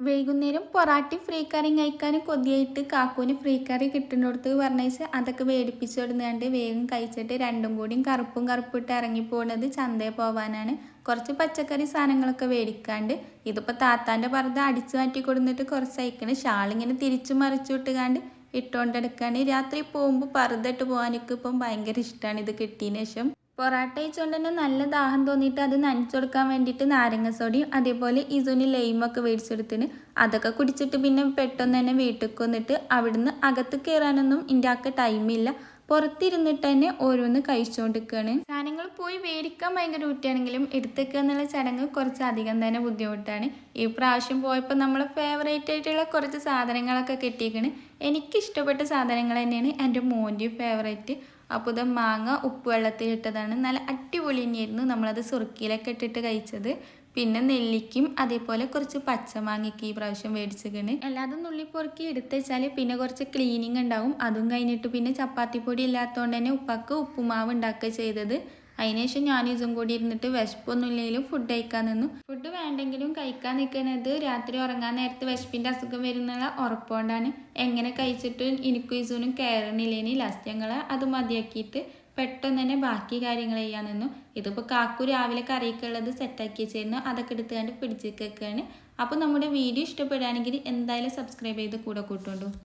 വൈകുന്നേരം പൊറാട്ടി ഫ്രീ കറി കഴിക്കാനും കൊതിയായിട്ട് കാക്കൂന് ഫ്രീ കറി കിട്ടുന്നിടത്ത് പറഞ്ഞേച്ച് അതൊക്കെ വേടിപ്പിച്ച് കൊടുന്നുകൊണ്ട് വേഗം കഴിച്ചിട്ട് രണ്ടും കൂടിയും കറുപ്പും കറുപ്പിട്ട് ഇറങ്ങിപ്പോണത് ചന്തയിൽ പോവാനാണ്. കുറച്ച് പച്ചക്കറി സാധനങ്ങളൊക്കെ വേടിക്കാണ്ട് ഇതിപ്പോൾ താത്താന്റെ പറുത അടിച്ചു മാറ്റി കൊടുത്തിട്ട് കുറച്ച് അയക്കണ് ഷാളിങ്ങനെ തിരിച്ചു മറിച്ചു വിട്ടുകാണ്ട് ഇട്ടുകൊണ്ടെടുക്കാണ് രാത്രി പോകുമ്പോൾ പറുതിട്ട് പോകാനൊക്കെ ഇപ്പം ഭയങ്കര ഇഷ്ടമാണ് ഇത് കിട്ടിയതിന് ശേഷം പൊറാട്ട കഴിച്ചുകൊണ്ട് തന്നെ നല്ല ദാഹം തോന്നിയിട്ട് അത് നനച്ചു കൊടുക്കാൻ വേണ്ടിയിട്ട് നാരങ്ങ സോഡയും അതേപോലെ ഇസുനി ലൈമൊക്കെ മേടിച്ചെടുത്തിന് അതൊക്കെ കുടിച്ചിട്ട് പിന്നെ പെട്ടെന്ന് തന്നെ വീട്ടിലേക്ക് വന്നിട്ട് അവിടുന്ന് അകത്ത് കയറാനൊന്നും എന്റെ ടൈമില്ല പുറത്തിരുന്നിട്ട് തന്നെ ഓരോന്ന് കഴിച്ചുകൊണ്ടിരിക്കുകയാണ് സാധനങ്ങൾ പോയി മേടിക്കാൻ ഭയങ്കര കുട്ടിയാണെങ്കിലും എടുത്തേക്കുക എന്നുള്ള ചടങ്ങ് കുറച്ച് അധികം തന്നെ ബുദ്ധിമുട്ടാണ്. ഈ പ്രാവശ്യം പോയപ്പോൾ നമ്മൾ ഫേവറേറ്റ് ആയിട്ടുള്ള കുറച്ച് സാധനങ്ങളൊക്കെ കിട്ടിയേക്കണ്. എനിക്കിഷ്ടപ്പെട്ട സാധനങ്ങൾ തന്നെയാണ് എന്റെ മോന്റെയും ഫേവറേറ്റ് അപ്പോൾ ഇത് മാങ്ങ ഉപ്പ് വെള്ളത്തിലിട്ടതാണ് നല്ല അടിപൊളി തന്നെയായിരുന്നു. നമ്മളത് സുറുക്കിയിലൊക്കെ ഇട്ടിട്ട് കഴിച്ചത്. പിന്നെ നെല്ലിക്കും അതേപോലെ കുറച്ച് പച്ചമാങ്ങയ്ക്ക് ഈ പ്രാവശ്യം മേടിച്ചിക്കണ്. എല്ലാതും നുള്ളി പൊറുക്കി എടുത്ത് വെച്ചാൽ പിന്നെ കുറച്ച് ക്ലീനിങ് ഉണ്ടാവും. അതും കഴിഞ്ഞിട്ട് പിന്നെ ചപ്പാത്തി പൊടി ഇല്ലാത്തതുകൊണ്ട് തന്നെ ഉപ്പാക്ക് ഉപ്പുമാവ് ഉണ്ടാക്കുക ചെയ്തത്. അതിനുശേഷം ഞാൻ ഇതും കൂടി ഇരുന്നിട്ട് വിശപ്പൊന്നുമില്ലെങ്കിലും ഫുഡ് കഴിക്കാൻ നിന്നു. ഫുഡ് വേണ്ടെങ്കിലും കഴിക്കാൻ നിൽക്കുന്നത് രാത്രി ഉറങ്ങാൻ നേരത്ത് വിശപ്പിന്റെ അസുഖം വരുന്നുള്ള ഉറപ്പുകൊണ്ടാണ്. എങ്ങനെ കഴിച്ചിട്ടും എനിക്കും ഇസൂനും കയറണില്ലേനി. ലാസ്റ്റ് ഞങ്ങൾ അത് മതിയാക്കിയിട്ട് പെട്ടെന്ന് തന്നെ ബാക്കി കാര്യങ്ങൾ ചെയ്യാൻ നിന്നു. ഇതിപ്പോൾ കാക്കു രാവിലെ കറിയൊക്കെയുള്ളത് സെറ്റാക്കി വെച്ചിരുന്നു. അതൊക്കെ എടുത്തുകൊണ്ട് പിടിച്ചു വെക്കുകയാണ്. അപ്പോൾ നമ്മുടെ വീഡിയോ ഇഷ്ടപ്പെടുകയാണെങ്കിൽ എന്തായാലും സബ്സ്ക്രൈബ് ചെയ്ത് കൂടെ കൂട്ടുണ്ടോ